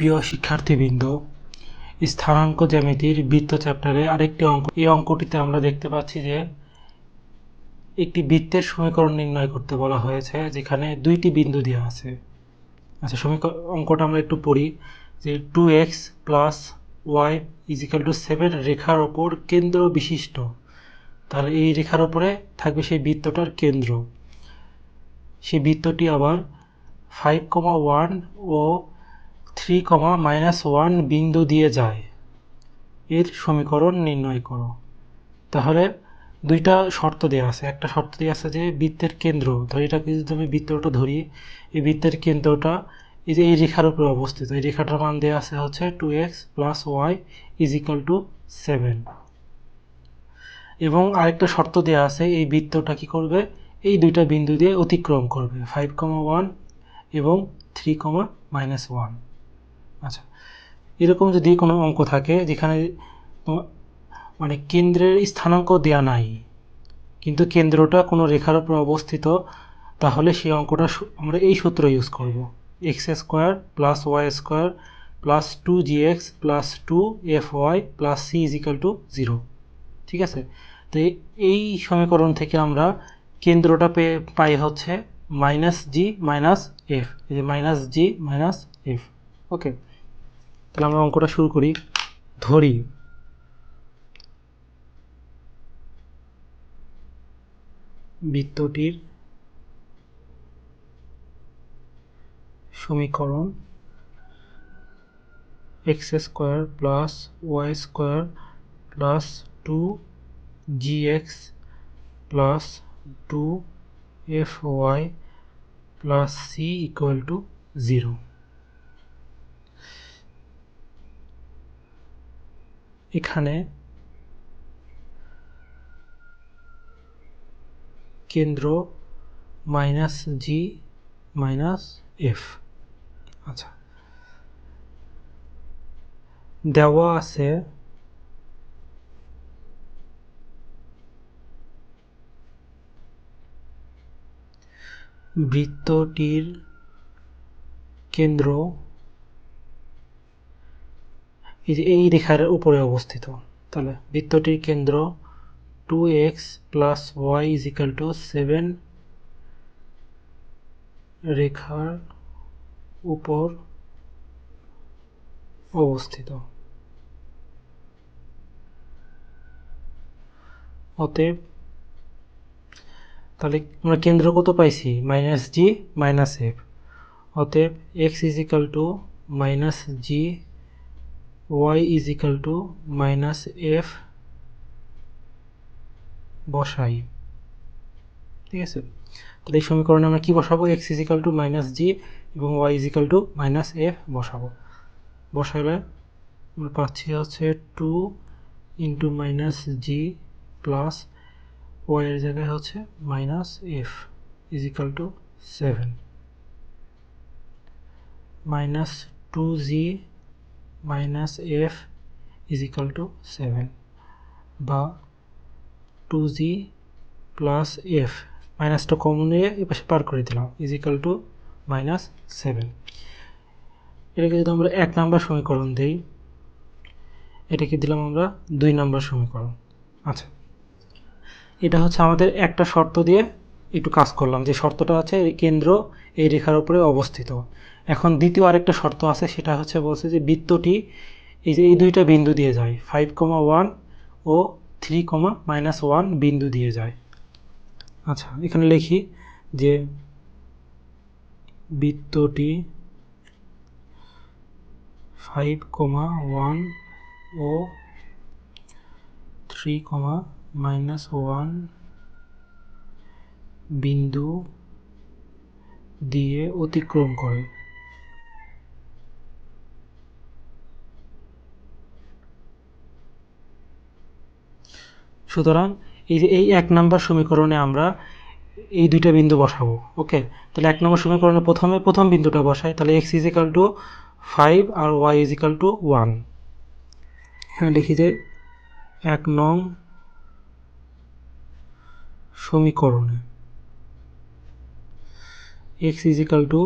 প্রিয় শিক্ষার্থীবৃন্দ, স্থানাঙ্ক জ্যামিতির বৃত্ত চ্যাপ্টারে আরেকটি অঙ্ক। এই অঙ্কটিতে আমরা দেখতে পাচ্ছি যে একটি বৃত্তের সমীকরণ নির্ণয় করতে বলা হয়েছে, যেখানে দুইটি বিন্দু দেওয়া আছে। আচ্ছা সমীকরণ, অঙ্কটা আমরা একটু পড়ি, যে two x plus y is equal to seven রেখার ওপর কেন্দ্র বিশিষ্ট। তাহলে এই রেখার ওপরে থাকবে সেই বৃত্তটার কেন্দ্র। সেই বৃত্তটি আবার ফাইভ কমা ওয়ান ও থ্রি কমা মাইনাস ওয়ান বিন্দু দিয়ে যায়। এর সমীকরণ নির্ণয় করো। তাহলে দুইটা শর্ত দেওয়া আছে। একটা শর্ত দেওয়া আছে যে বৃত্তের কেন্দ্র, ধর এটাকে যদি আমি বৃত্তটা ধরি, এই বৃত্তের কেন্দ্রটা এই যে এই রেখার উপরে অবস্থিত, এই রেখাটার মান দেওয়া আছে হচ্ছে two x plus y is equal to seven এবং আরেকটা শর্ত দেওয়া আছে, এই বৃত্তটা কি করবে? এই দুইটা বিন্দু দিয়ে অতিক্রম করবে ফাইভ কমা ওয়ান এবং থ্রি কমা মাইনাস ওয়ান আচ্ছা এরকম যদি কোনো অঙ্ক থাকে যেখানে মানে কেন্দ্রের স্থানাঙ্ক দেয়া নাই, কিন্তু কেন্দ্রটা কোনো রেখার উপর অবস্থিত, তাহলে সেই অঙ্কটা আমরা এই সূত্র ইউজ করব। X square plus y square plus two g x plus two f y plus c is equal to zero ঠিক আছে? তো এই সমীকরণ থেকে আমরা কেন্দ্রটা পেয়ে পাই হচ্ছে মাইনাস জি মাইনাস এফ এই যে minus g minus f okay তাহলে আমরা অঙ্কটা শুরু করি। ধরি। বৃত্তটির সমীকরণ x square plus y square plus two g x plus two f y plus c equal to zero. এখানে কেন্দ্র মাইনাস জি মাইনাস এফ আচ্ছা। দেওয়া আছে বৃত্তটির কেন্দ্র এই যে এই রেখার উপরে অবস্থিত। তাহলে বৃত্তটির কেন্দ্র two x plus y is equal to seven রেখার উপর অবস্থিত। অতএব তাহলে আমরা কেন্দ্র কত পাইছি? মাইনাস জি মাইনাস এফ অতএব x is equal to minus g y is equal to minus f বসাই। ঠিক আছে? তাহলে এই সমীকরণে আমরা কি বসাবো? X is equal to minus g এবং y is equal to minus f বসাবো। বসাইলে আমরা পাচ্ছি হচ্ছে two into minus g plus y এর জায়গায় হচ্ছে minus f is equal to seven minus two g minus f is equal to seven বা টু জি প্লাস এফ মাইনাসটা কমন নিয়ে এ পাশে পার করে দিলাম is equal to minus seven এটাকে যদি আমরা এক নাম্বার সমীকরণ দিই, এটাকে দিলাম আমরা দুই নাম্বার সমীকরণ। আচ্ছা এটা হচ্ছে আমাদের একটা শর্ত দিয়ে একটু কাজ করলাম, যে শর্তটা আছে কেন্দ্র এই রেখার উপরে অবস্থিত। এখন দ্বিতীয় আরেকটা শর্ত আছে, সেটা হচ্ছে বলছে যে বৃত্তটি এই যে এই দুইটা বিন্দু দিয়ে যায় ফাইভ কমা ওয়ান ও থ্রি কমা মাইনাস ওয়ান বিন্দু দিয়ে যায়। আচ্ছা এখানে লিখি যে বৃত্তটি ফাইভ কমা ওয়ান ও থ্রি কমা মাইনাস ওয়ান বিন্দু দিয়ে অতিক্রম করে। সুতরাং এই যে এই এক নাম্বার সমীকরণে আমরা এই দুইটা বিন্দু বসাবো, ওকে? তাহলে এক নম্বর সমীকরণে প্রথমে প্রথম বিন্দুটা বসাই, তাহলে x is equal to five R y is equal to one এখানে লিখি যে এক নং সমীকরণে। X is equal to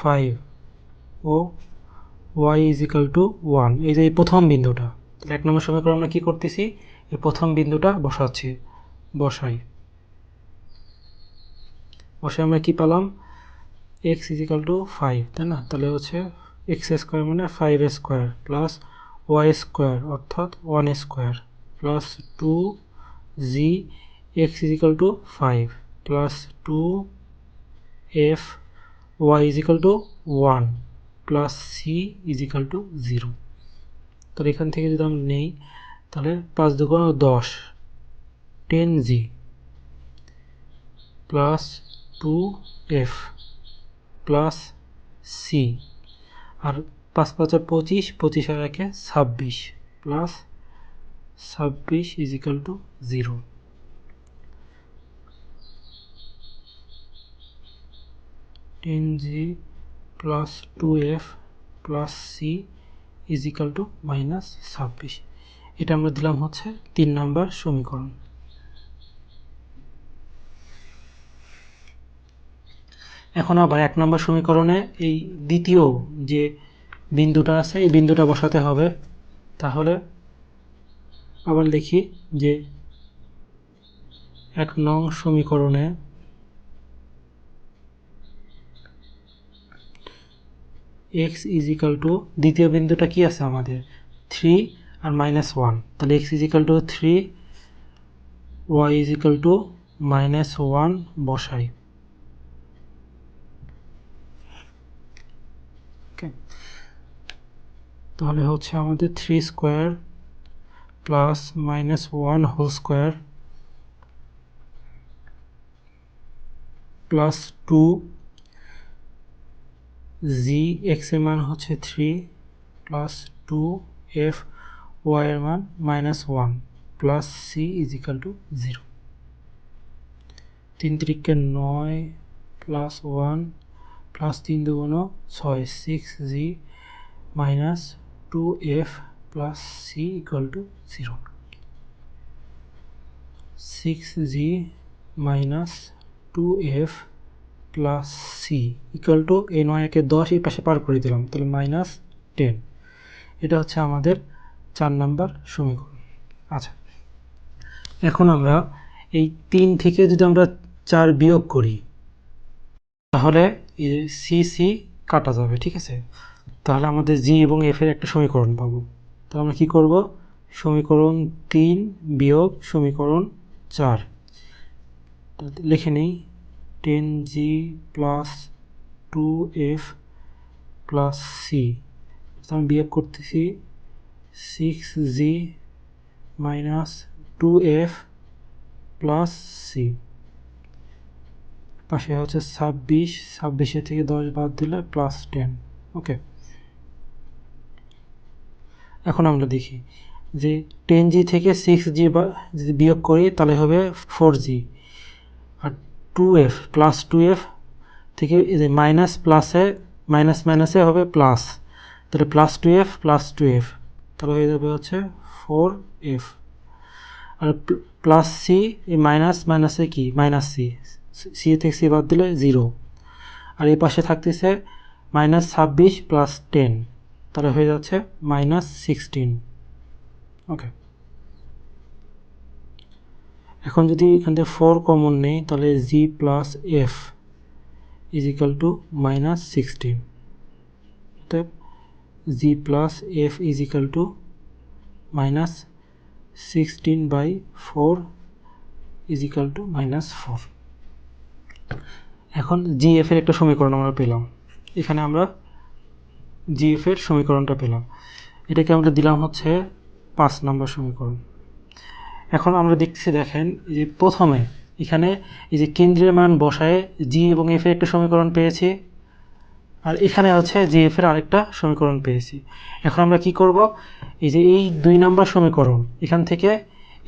five O y is equal to one এই যে এই প্রথম বিন্দুটা তাহলে এক নম্বর সমীকরণ আমরা কী করতেছি? এই প্রথম বিন্দুটা বসাচ্ছি, বসাই। বসে আমরা কি পেলাম? X is equal to five তাই না? তাহলে হচ্ছে এক্স স্কোয়ার মানে five square plus y square অর্থাৎ one square plus two g x is equal to five plus two f y is equal to one plus c is equal to zero তাহলে এখান থেকে যদি আমরা নেই, তাহলে পাঁচ দুগুণ দশ ten g plus two f plus c আর পাঁচ পাঁচে পঁচিশ পঁচিশ আর একে ছাব্বিশ প্লাস ছাব্বিশ is equal to zero ten g plus two f plus c is equal to minus ছাব্বিশ। এটা আমরা দিলাম হচ্ছে তিন নাম্বার সমীকরণ। এখন আবার এক নম্বর সমীকরণে এই দ্বিতীয় যে বিন্দুটা আছে, এই বিন্দুটা বসাতে হবে। তাহলে আবার লিখি যে এক নং সমীকরণে এক্স ইজ ইকাল টু দ্বিতীয় বিন্দুটা কি আছে আমাদের? থ্রি আর মাইনাস ওয়ান তাহলে x is equal to three y is equal to minus one বসাই। তাহলে হচ্ছে আমাদের three square plus minus one whole square plus two g এক্সের মান হচ্ছে three plus two f y এর মান minus one plus c is equal to zero তিন তিরিকে নয় প্লাস ওয়ান প্লাস তিন দুগুণ ছয় six g minus two f plus c equal to zero six g minus two f plus c equal to এই নয় একে দশ এই পাশে পার করে দিলাম, তাহলে মাইনাস টেন এটা হচ্ছে আমাদের চার নাম্বার সমীকরণ। আচ্ছা এখন আমরা এই তিন থেকে যদি আমরা চার বিয়োগ করি, তাহলে সি সি কাটা যাবে, ঠিক আছে? তাহলে আমাদের জি এবং এফ এর একটা সমীকরণ পাবো। তাহলে আমরা কী করব? সমীকরণ তিন বিয়োগ সমীকরণ চার। লিখে নিই ten g plus two f plus c আমি বিয়োগ করতেছি six g minus two f plus c পাশে হচ্ছে ছাব্বিশ ছাব্বিশে থেকে দশ বাদ দিলে প্লাস টেন ওকে এখন আমরা দেখি যে টেন জি থেকে সিক্স জি বা যদি বিয়োগ করি তাহলে হবে four g two f plus two f থেকে যে মাইনাস প্লাসে মাইনাস মাইনাসে হবে প্লাস তাহলে plus two f plus two f তাহলে হয়ে যাবে হচ্ছে ফোর এফ আর প্লাস সি এই মাইনাস মাইনাসে কি? মাইনাস সি সি থেকে সি বাদ দিলে জিরো আর এই পাশে থাকতেছে মাইনাস ছাব্বিশ প্লাস টেন তাহলে হয়ে যাচ্ছে মাইনাস সিক্সটিন ওকে এখন যদি এখান থেকে ফোর কমন নেই, তাহলে g plus f is equal to minus sixteen অতএব g plus f is equal to minus sixteen by four is equal to minus four এখন জি এফের একটা সমীকরণ আমরা পেলাম। এখানে আমরা জি এফের সমীকরণটা পেলাম। এটাকে আমরা দিলাম হচ্ছে পাঁচ নম্বর সমীকরণ। এখন আমরা দেখতেছি, দেখেন যে প্রথমে এখানে এই যে কেন্দ্রীয় মান বসায় জি এবং এফ এর একটা সমীকরণ পেয়েছি, আর এখানে হচ্ছে জি এফ এর আরেকটা সমীকরণ পেয়েছি। এখন আমরা কি করব? এই যে এই দুই নম্বর সমীকরণ, এখান থেকে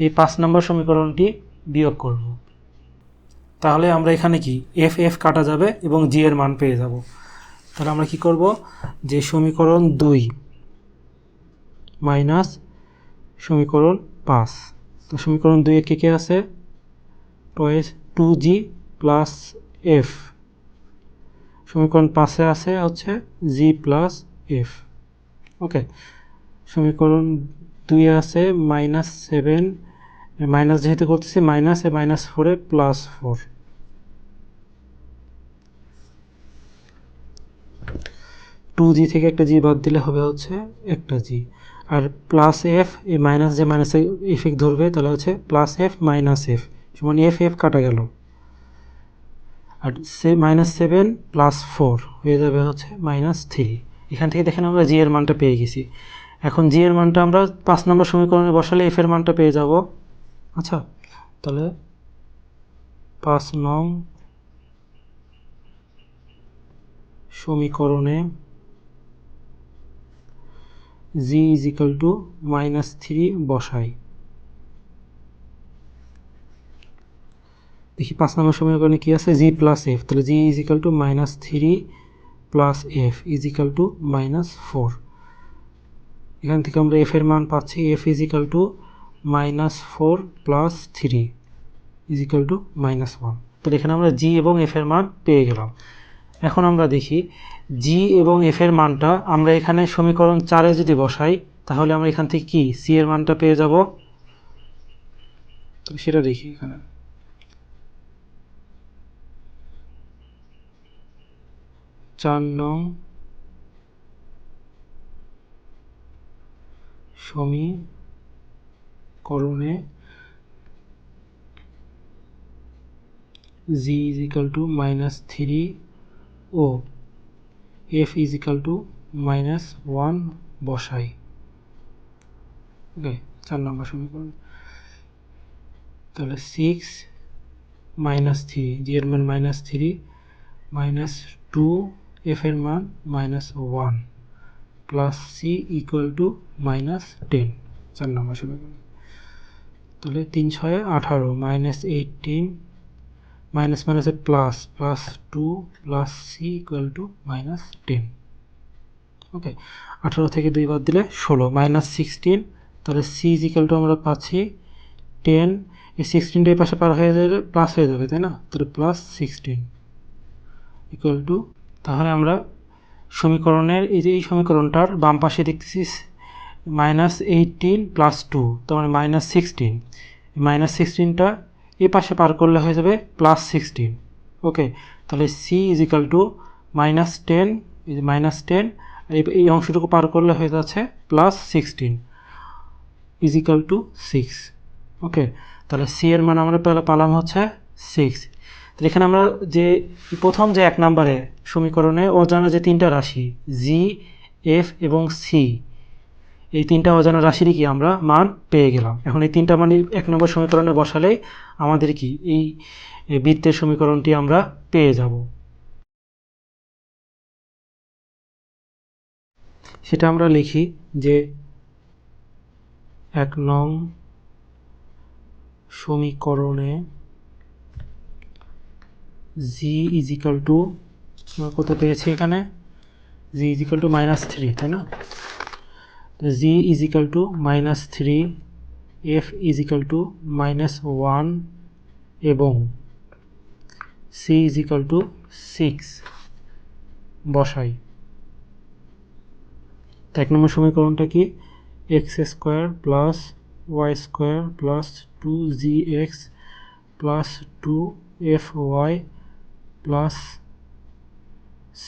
এই পাঁচ নম্বর সমীকরণটি বিয়োগ করব। তাহলে আমরা এখানে কি? এফ এফ কাটা যাবে এবং জি এর মান পেয়ে যাব। তাহলে আমরা কি করব? যে সমীকরণ দুই মাইনাস সমীকরণ পাঁচ। তো সমীকরণ দুইয়ে কে কে আছে? টয়েস টু জি প্লাস এফ সমীকরণ পাশে আছে হচ্ছে জি প্লাস এফ ওকে। সমীকরণ দুই আছে মাইনাস সেভেন মাইনাস যেহেতু করতেছি মাইনাস এ মাইনাস ফোরে প্লাস ফোর টু জি থেকে একটা জি বাদ দিলে হবে হচ্ছে একটা জি আর প্লাস এফ এই মাইনাস যে মাইনাস ইফেক্ট ধরবে, তাহলে হচ্ছে প্লাস এফ মাইনাস এফ সমান এফ এফ কাটা গেল। আর সে মাইনাস সেভেন প্লাস ফোর হয়ে যাবে হচ্ছে মাইনাস থ্রি এখান থেকে দেখেন আমরা জি এর মানটা পেয়ে গেছি। এখন জি এর মানটা আমরা পাঁচ নম্বর সমীকরণে বসালে এফ এর মানটা পেয়ে যাব। আচ্ছা তাহলে পাঁচ নং সমীকরণে g is equal to minus three বসাই। দেখি পাঁচ নম্বর সমীকরণে কী আছে? জি প্লাস এফ তাহলে G is equal to minus three plus F is equal to minus four এখান থেকে আমরা এফ এর মান পাচ্ছি। F is equal to minus four plus three is equal to minus one তাহলে এখানে আমরা জি এবং এফ এর মান পেয়ে গেলাম। এখন আমরা দেখি জি এবং এফ এর মানটা। আমরা এখানে সমীকরণ চারে যদি বসাই, তাহলে আমরা এখান থেকে কি? সি এর মানটা পেয়ে যাব। সেটা দেখি এখানে। চার নং সমীকরণে G is equal to minus three O. F is equal to minus one বসাই। ওকে চার নম্বর সমীকরণ। তাহলে সিক্স মাইনাস থ্রি জি এর মান minus three minus two F এর মান minus one plus C equal to minus ten চার নম্বর সমীকরণ। তাহলে তিন ছয় আঠারো মাইনাস এইটিন মাইনাস মাইনাসে plus plus two plus C equal to minus ten okay আঠারো থেকে দুই বাদ দিলে ষোলো মাইনাস সিক্সটিন তাহলে সি ইজ টু আমরা পাচ্ছি টেন এই সিক্সটিনটা এই পাশে পার হয়ে যাবে প্লাস হয়ে যাবে, তাই না? তাহলে প্লাস সিক্সটিন ইকুয়াল টু তাহলে আমরা সমীকরণের এই যে এই সমীকরণটার বাম পাশে দেখতেছি মাইনাস এইটিন প্লাস টু তার মানে মাইনাস সিক্সটিন মাইনাস সিক্সটিনটা এ পাশে পার করলে হয়ে যাবে প্লাস সিক্সটিন ওকে তাহলে C is equal to minus ten যে মাইনাস টেন এই অংশটুকু পার করলে হয়ে যাচ্ছে plus sixteen is equal to six okay তাহলে সি এর মান আমরা পালাম হচ্ছে সিক্স তাহলে এখানে আমরা যে প্রথম যে এক নম্বরে সমীকরণে অজানা যে তিনটা রাশি জি এফ এবং সি এই তিনটা অজানা রাশিরই কি আমরা মান পেয়ে গেলাম? এখন এই তিনটা মানে এক নম্বর সমীকরণে বসালেই আমাদের কি? এই বৃত্তের সমীকরণটি আমরা পেয়ে যাব। সেটা আমরা লিখি যে এক নং সমীকরণে জি ইজিক্যাল টু আমরা কত পেয়েছি এখানে? G is equal to minus three তাই না? G is equal to minus three F is equal to minus one এবং C is equal to six বসাই। এক নম্বর সমীকরণটা কি? X square plus Y square plus two G X plus two F Y plus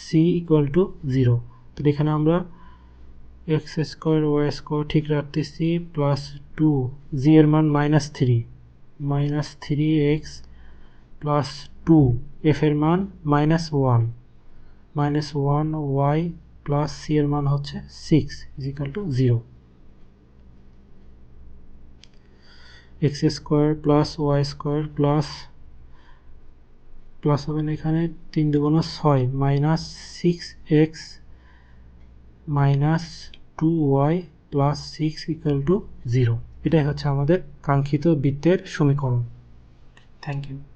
C equal to zero তো এখানে আমরা x square, Y square ঠিক রাখতেছি, প্লাস টু, জি এর মান minus three. Minus three X plus two, F এর মান minus one. Minus one, Y plus C এর মান হচ্ছে six is equal to zero. X square plus Y square plus plus হবেন এখানে, তিন দুগুণ ছয়, minus six X minus two Y plus six equal to zero এটাই হচ্ছে আমাদের কাঙ্ক্ষিত বৃত্তের সমীকরণ। Thank you